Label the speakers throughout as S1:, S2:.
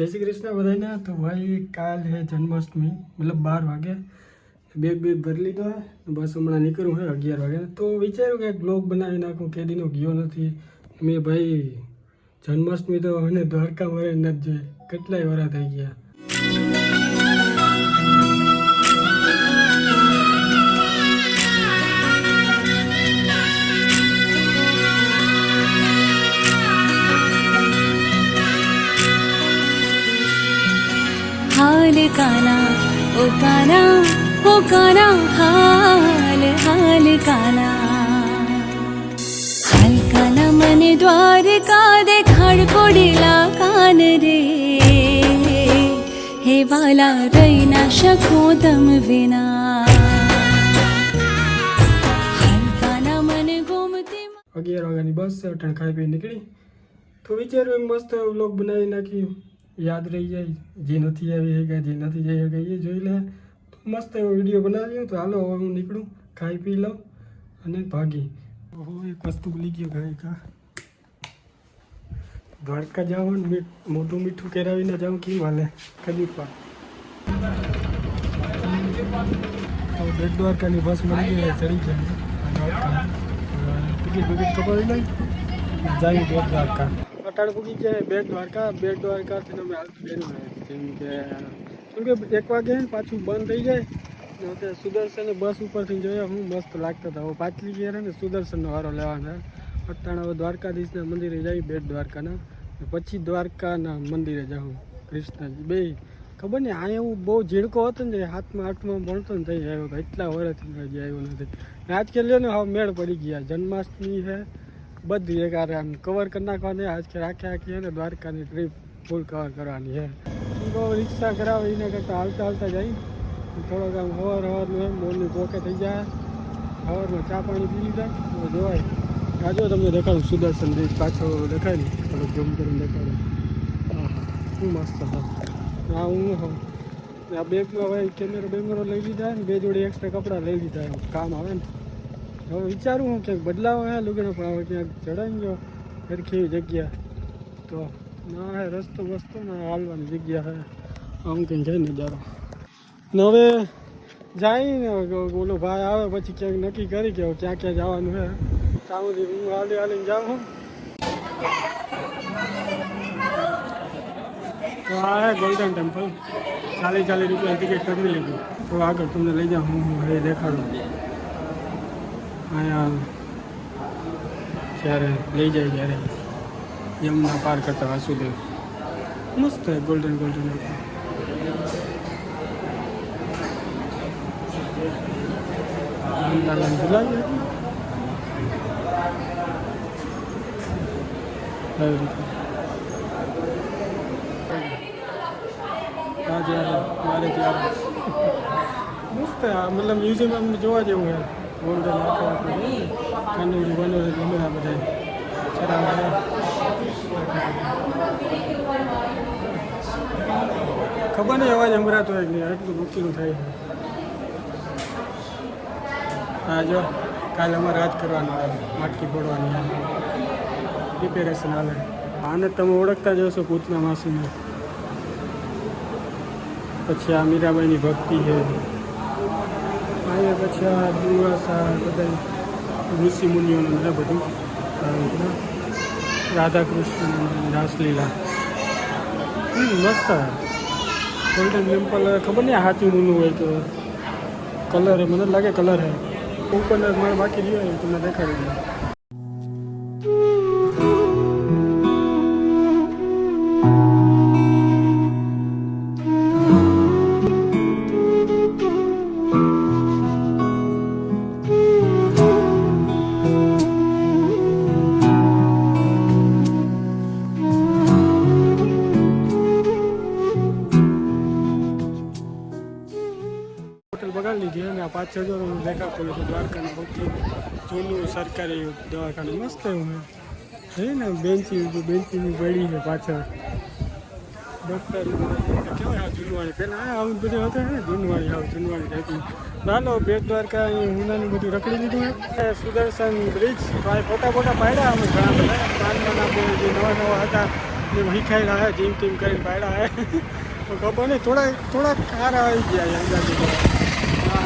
S1: જય શ્રી કૃષ્ણ બધાને. તો ભાઈ, કાલ હે જન્માષ્ટમી, મતલબ બાર વાગે. બેગ બેગ ભરી લીધો હે બસ હમણાં નીકળું હે અગિયાર વાગે. તો વિચાર્યું કે બ્લોગ બનાવી નાખું, કેદીનો ગયો નથી. મેં ભાઈ, જન્માષ્ટમી તો મને દ્વારકા મરે નથી જોઈએ કેટલાય વરા થઈ ગયા.
S2: હાલ કાના ઓ કાના ઓ કાના હાલ હાલ કાના હાલ કાના મને દ્વારકા દેખાડ પડેલા કાન રે હે વાલા રહી ના શકો તમ વિના
S1: અગિયાર વાગ્યાની બસ છે અઠાણ ખાઈ પી નીકળી તો વિચાર્યું એમ મસ્ત વ્લોગ બનાવી નાખ્યું યાદ રહી જાય. જે નથી આવી શકે જે નથી જઈ શકે એ જોઈ લે. તો મસ્ત એવો વીડિયો બનાવ્યો તો હાલો હવે હું નીકળું. ખાઈ પી લઉં અને ભાગી. ઓહો, એક વસ્તુ ભૂલી ગયો ખાઈ કા. દ્વારકા જાઓ ને મોટું મીઠું કેરાવીને જાઉં કેવું હાલે, કદી પણ. બેટ દ્વારકાની બસ મળી ગઈ ચડી જાય ટિકિટ બિકિટ કપાવી લઈ, જાય બેટ દ્વારકા. અટાણ પૂગી જાય બેટ દ્વારકા બેટ દ્વારકાથી અમે હાલતું બેરું કેમ કે કેમ કે એક વાગે પાછું બંધ થઈ જાય, ને સુદર્શન બસ ઉપરથી જોયા હું મસ્ત લાગતા હતા. હવે પાછલી ગયા ને સુદર્શનનો વારો લેવાના અટાણ હવે દ્વારકાધીશના મંદિરે જઈ બેટ દ્વારકાના પછી દ્વારકાના મંદિરે જાઉં. કૃષ્ણજી, બે, ખબર ને અહીંયા હું બહુ ઝીણકો હતો ને હાથમાં આઠમાં ભણતો ને થઈ આવ્યો એટલા વર્ષથી આવ્યો નથી. આજ આજકાલ લ્યો ને, હવે મેળ પડી ગયા. જન્માષ્ટમી છે બધી એક આરે આમ કવર કરી નાખવાની આજકાલ આખે આખી છે ને દ્વારકાની ટ્રીપ ફૂલ કવર કરવાની છે બહુ રિક્ષા કરાવે એને કરતાં હાલતા હાલતા જાય થોડોક આમ હવાર હવારનું એમ મોરની પોકે થઈ જાય હવારમાં ચા પાણી પી લીધા તો જોવાય આ જો તમને દેખાડું સુદર્શન બ્રિજ પાછો દેખાય ને? થોડોક ઝૂમ કરીને દેખાડું. આહા, શું મસ્ત હતા હા હું. હોઉં આ બેગમાં હવે કેમેરો બેમેરો લઈ લીધા ને બે જોડી એક્સ્ટ્રા કપડાં લઈ લીધા એમ. કામ આવે ને? હવે વિચારું હું ક્યાંક બદલાવ હે લુગડો, પણ હવે ક્યાંક ચડાવી ગયો. સરખી જગ્યા. તો ના હે, રસ્તો વસ્તો ના હાલવાની જગ્યા હે. આમ કંઈ જાય નજારો. ને હવે જઈને ઓલો ભાઈ આવે, પછી ક્યાંક નક્કી કરી કે ક્યાં ક્યાં જવાનું છે ત્યાં સુધી હું હાલી હાલીને જાઉં તો આ હે ગોલ્ડન ટેમ્પલ ચાલીસ ચાલીસ રૂપિયા ટિકિટ કરી લીધું. તો આગળ તમને લઈ જાઉં હું હું, એ દેખાડું. અહીંયા જ્યારે લઈ જાય ત્યારે યમુના પાર કરતા વાસુદેવ. મસ્ત ગોલ્ડન ગોલ્ડન આવી રીતે. હા મારે ત્યારે મસ્ત મતલબ મ્યુઝિયમ જોવા જેવું છે. બધા ખબર નહીં, અવાજ સંભળાતો હોય નહીં બુકિંગ થાય. હા, જો, કાલે અમારે રાજ કરવાનું માટકી ફોડવાની પ્રિપેરેશન હાલે. આને તમે ઓળખતા જ પૂતના માસીને. પછી આ મીરાબાઈની ભક્તિ છે. અહીંયા પછી આ દુવાસા બધા ઋષિ મુનિઓનું બધા બધું રાધાકૃષ્ણ રાધા કૃષ્ણ રાસલીલા મસ્ત ગોલ્ડન ટેમ્પલ ખબર નહીં હાથી મૂનું હોય તો કલર મને લાગે કલર હે. ઉપર બાકી રહ્યો હોય તમને દેખાડી દઉં. દેખાતું હતું દ્વારકાનું સૌથી જૂનું સરકારી દવાખાનું મસ્ત એવું છે ને, બેન્ચી, બેન્ચીની પડી છે પાછળ. ડૉક્ટર કેવાય આ જૂનવાણી? પહેલાં આ આવું બધું હતું ને, જૂનવાણી, આવું જૂનવાણી રહેતી ચાલો બેટ દ્વારકા હુનાનું બધું રખડી લીધું સુદર્શન બ્રિજ ફોટા ફોટા પાડ્યા અમે ઘણા બધા. પ્લાનમાં જે નવા નવા હતા જે રહ્યા હે જીમ ટીમ કરીને પાડ્યા હે ખબર નહીં થોડા થોડાક સારા આવી ગયા અંદાજે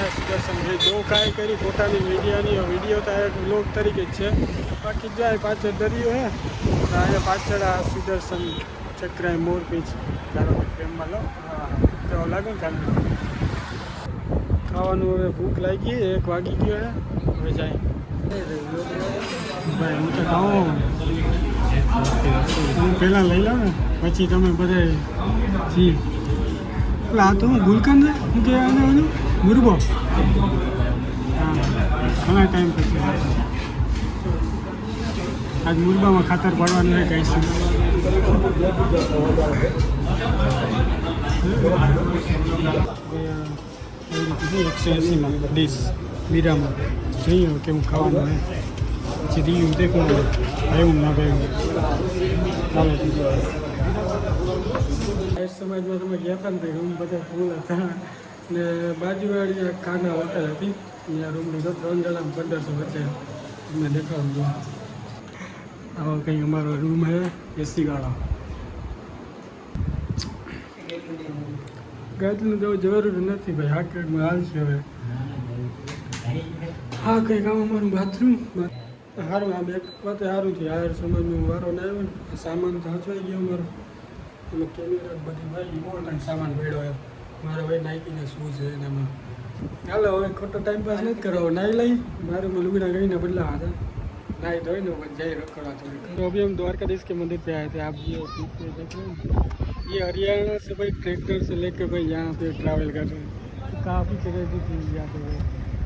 S1: હે સુદર્શન બહુ કાંઈ કરી પોતાની મીડિયાની વીડિયો તો એક લોક તરીકે જ છે. બાકી જાય પાછળ દરિયો હે અહીંયા પાછળ આ સુદર્શન ચક્રાય મોર પીચ ધારો પ્રેમમાં લો? હા તો લાગે ને કાલે ખાવાનું હવે ભૂખ લાગી, એક વાગી ગયો હે. હવે જાય. ભાઈ, હું તો ખાઉં. હું પહેલાં લઈ લઉં ને, પછી તમે બધે જી. એટલે આ તો ગુલકંદ હું ઓલું મુરબો હા. ઘણા ટાઈમ પછી આજ મુરબામાં ખાતર પાડવાનું હોય કઈ એકસો એંસીમાં ડીશ મીરામાં. જોઈએ કેમ ખાવાનું હોય. પછી રીયું દેખું ભાઈ ના ભાઈ ચાલો સમાજમાં તમે ગયા હતા ને રૂમ બધા ફૂલ હતા. ને બાજુવાળી એક ખાના હોટલ હતી. ત્યાં રૂમ લીધો ત્રણ જણા પંદરસો વચ્ચે તમને દેખાડું આવો કંઈ અમારો રૂમ છે એસી વાળો. ગાદલું તો જરૂર નથી ભાઈ હા કંઈક હાલ છે હવે. હા, કંઈક આમ અમારું બાથરૂમ સારું આમ એક વાત સારું છે હાયર સમાજનું વારો ના આવ્યો ને સામાન તો હચવાઈ ગયો અમારો. એમાં કેમેરા બધી ભાઈ ઇમ્પોર્ટન્ટ સામાન પડ્યો એમ મારા ભાઈ નાઇકીને શું છે એનામાં હાલો હવે ખોટો ટાઈમ પાસ નથી કરવો નાઈ લઈ મારે में लुगड़ा गई ना बदला था नाई धोई ना बच जाए रखड़ा थोड़ी तो अभी हम द्वारकाधीश के मंदिर पे आए थे आप ये पीछे देख रहे हैं ये हरियाणा से भाई ट्रैक्टर से लेकर भाई यहाँ पे ट्रैवल कर रहे हैं काफ़ी क्रेजी चीज़ जाते हुए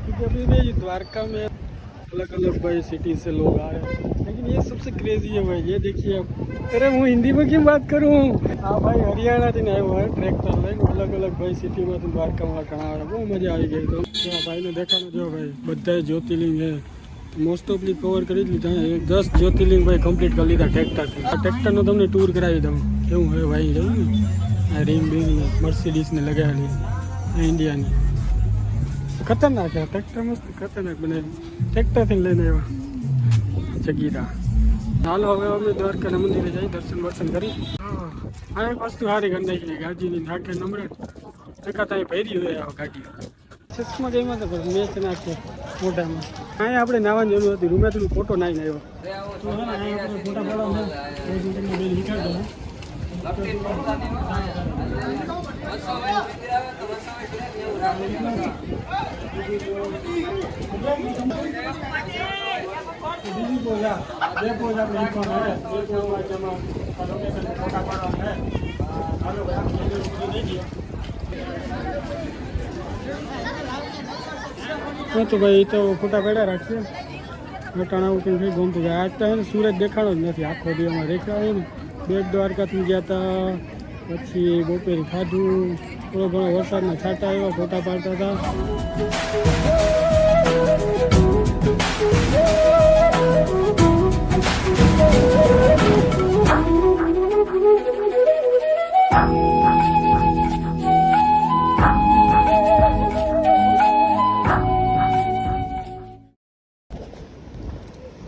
S1: क्योंकि अभी भी द्वारका में अलग अलग भाई सिटी से लोग आ रहे हैं लेकिन ये सबसे क्रेजी है भाई ये देखिए अब अरे હું હિન્દીમાં કેમ વાત કરું આ ભાઈ હરિયાણાથી ને આવ્યો હોય ટ્રેક્ટર લઈને અલગ અલગ ભાઈ સિટીમાંથી દ્વારકામાં ઘણા બહુ મજા આવી ગઈ તો જો આ ભાઈને દેખાડો જો ભાઈ બધા જ્યોતિર્લિંગ છે મોસ્ટ ઓફલી કવર કરી જ લીધા એક દસ જ્યોતિર્લિંગ ભાઈ કમ્પ્લીટ કરી લીધા ટ્રેક્ટરથી આ ટ્રેક્ટરનો તમને ટૂર કરાવી દઉં કેવું હોય ભાઈ જોયું ને આ રીમ બીમ મર્સિડીસને લગાવેલી આ ઇન્ડિયાની ખતરનાક છે ટ્રેક્ટર મસ્ત ખતરનાક બનાવી ટ્રેક્ટરથી લઈને આવ્યા જગીરા. હાલો હવે અમે દ્વારકાના મંદિરે જઈ દર્શન વર્શન કરી. હા એક વસ્તુ સારી કરી નાખી ગાજીની નાખે નંબર ટકા ત્યાં ભેરી હોય આ ગાડી. ચશ્મા ગઈ તો પણ મેચ નાખે મોઢામાં. અહીંયા આપણે નાવાની જરૂર હતી રૂમે થોડું ફોટો નાઈને આવ્યો. ફોટા પાડવાના એ જ તમને બેન શીખવાડી દઉં. બીજી પોઝ આ. બે પોઝ આપણે શીખવાના હે. બે પોઝમાં જેમાં આ લોકેશનના ફોટા પાડવાના હે. હાલો ભાઈ, આપણે video video દઈ દઈએ. હા તો ભાઈ એ તો ફોટા પડ્યા રાખીએ વટાણ આવું કંઈ કંઈ ગમતું જાય આજ તો હે ને સૂરજ દેખાડો જ નથી આખો દિવસમાં દેખાડો ને બેટ દ્વારકાથી ગયા હતા પછી બપોરે ખાધું થોડો ઘણો વરસાદના છાંટા આવ્યા ફોટા પાડતા હતા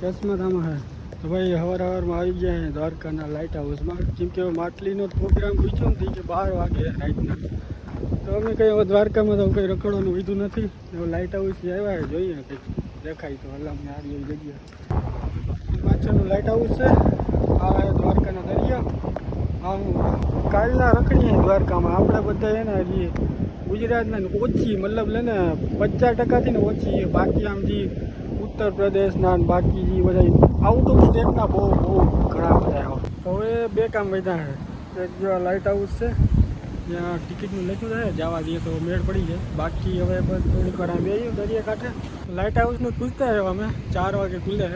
S1: ચશ્માધામાં હે તો ભાઈ હવાર હવારમાં આવી ગયા દ્વારકાના લાઇટ હાઉસમાં જેમ કે માટલીનો પ્રોગ્રામ પૂછ્યો ને કે બાર વાગે રાતના તો અમે કંઈ હવે દ્વારકામાં તો કંઈ રખડવાનું કીધું નથી. હવે લાઇટ હાઉસ આવ્યા જોઈએ કંઈક દેખાય તો હલામને આવી એવી જગ્યા. પાછળનું લાઇટ હાઉસ છે. આ દ્વારકાના દરિયા. આ કાલના રખડીએ દ્વારકામાં. આપણે બધા એને હજી ગુજરાતના ઓછી, મતલબ લે પચાસ ટકાથી ને ઓછી બાકી આમ જે ઉત્તર પ્રદેશના બાકી જે બધા આઉટ ઓફ સ્ટેટના બહુ બહુ ઘણા બધા આવે તો હવે બે કામ વધ્યા છે. એક જો લાઇટ હાઉસ છે, જ્યાં ટિકિટનું લખ્યું છે, જવા દઈએ તો મેળ પડી જાય. બાકી હવે બસ થોડીક વાર આમ બેસીએ દરિયા કાંઠે. લાઇટ હાઉસનું પૂછતા રહ્યો અમે, ચાર વાગે ખુલે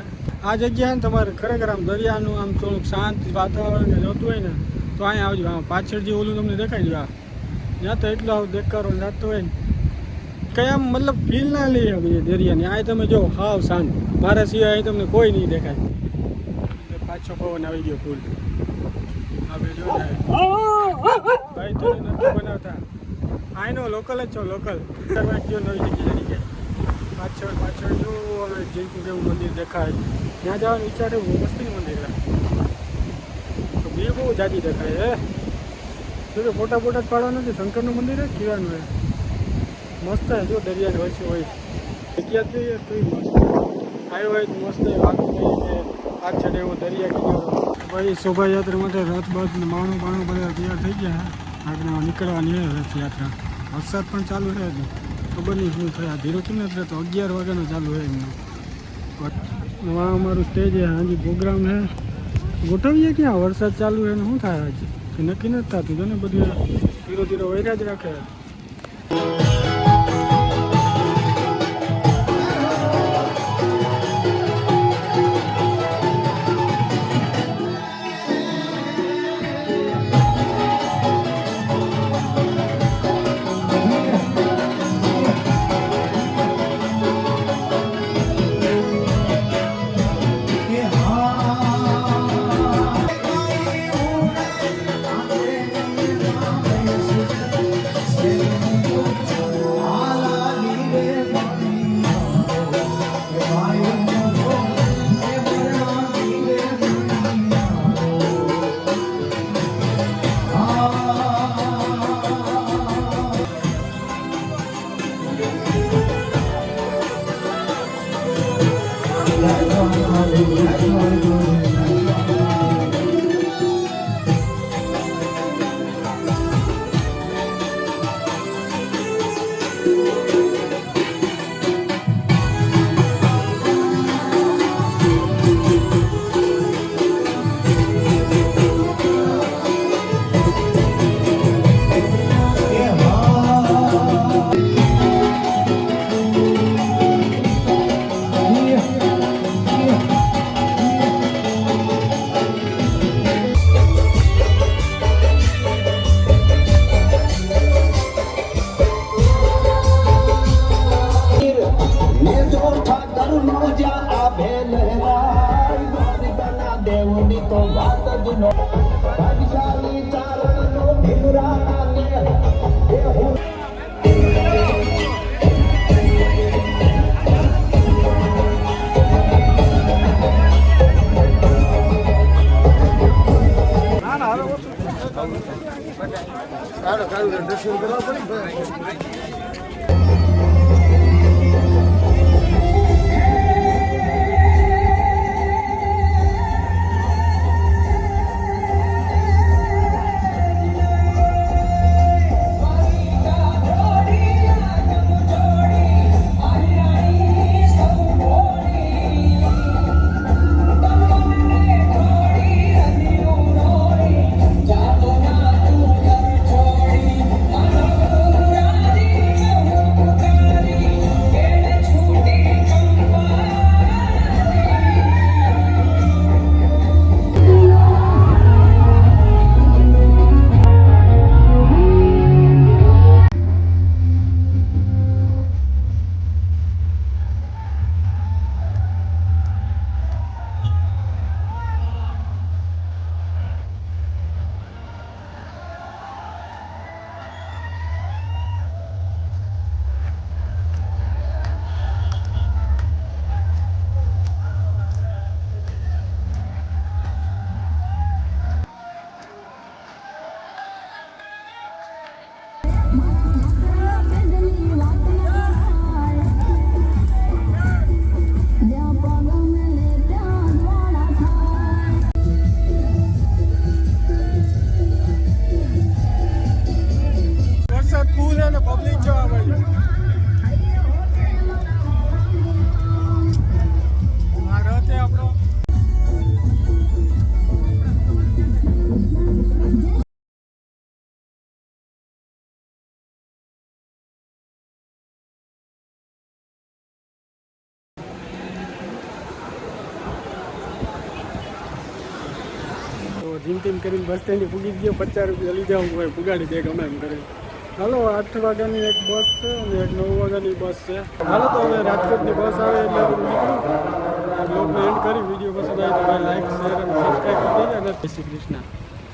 S1: આ જગ્યાએ તમારે ખરેખર આમ દરિયાનું આમ થોડુંક શાંત વાતાવરણ જોતું હોય ને, તો અહીંયા આવજો. આમ પાછળ જે ઓલું તમને દેખાઈ છે આ. ત્યાં તો એટલો આવું દેખાડો જાતો હોય ને આમ મતલબ ફીલ ના લઈ હવે દરિયાની. આ તમે જો, હાવ શાંત. મારા સિવાય તમને કોઈ નહીં દેખાય. પાછો પવન આવી ગયો ફૂલ હવે જો. ભાઈ તો નથી બનાવતા. આઈનો લોકલ જ છો લોકલ જો નવી જગ્યાએ જઈ ગયા પાછળ પાછળ જો હવે જયપુર મંદિર દેખાય. ત્યાં જવાનું વિચાર એવું મસ્તી મંદિર તો બે બહુ જાજી દેખાય, હે? જો ફોટા ફોટા જ પાડવા નથી, શંકરનું મંદિર જ કીવાનું હે? મસ્ત હે જો દરિયાની વચ્ચે હોય. જગ્યા જ જોઈએ તો મસ્ત આવ્યો હોય તો મસ્ત વાતું કરી કે પાછળ એવો દરિયા કિનારો. ભાઈ શોભાયાત્રા માટે રથ બસ ને માણું બાણું બધા તૈયાર થઈ ગયા. આગળ નીકળવાની હે રથયાત્રા. વરસાદ પણ ચાલુ છે હજી. ખબર નહીં શું થયા. ધીરો કેમ નથી રહેતો? અગિયાર વાગ્યાનો ચાલુ છે એમનો. નવા અમારું સ્ટેજ છે હાજી પ્રોગ્રામ છે. ગોઠવીએ ક્યાં? વરસાદ ચાલુ છે ને શું થાય આજે એ નક્કી નથી થતું. જો ને બધું ધીરો ધીરો વૈરા જ રાખે.
S3: વાત જ નો ભાગ્યશાળી ચારણ
S1: જીમ ટીમ કરીને બસ સ્ટેન્ડે પૂગી ગયો, પચાસ રૂપિયા લીધા હું કોઈ પુગાડી દે ગમે એમ કરે. હાલો, આઠ વાગ્યાની એક બસ છે અને એક નવ વાગ્યાની બસ છે. હાલો, તો હવે રાજકોટની બસ આવે એટલે હું નીકળું. બ્લોગને એન્ડ કરી, વીડિયો પસંદ આવે તો લાઈક શેર અને સબસ્ક્રાઈબ કરી અને શ્રી કૃષ્ણ.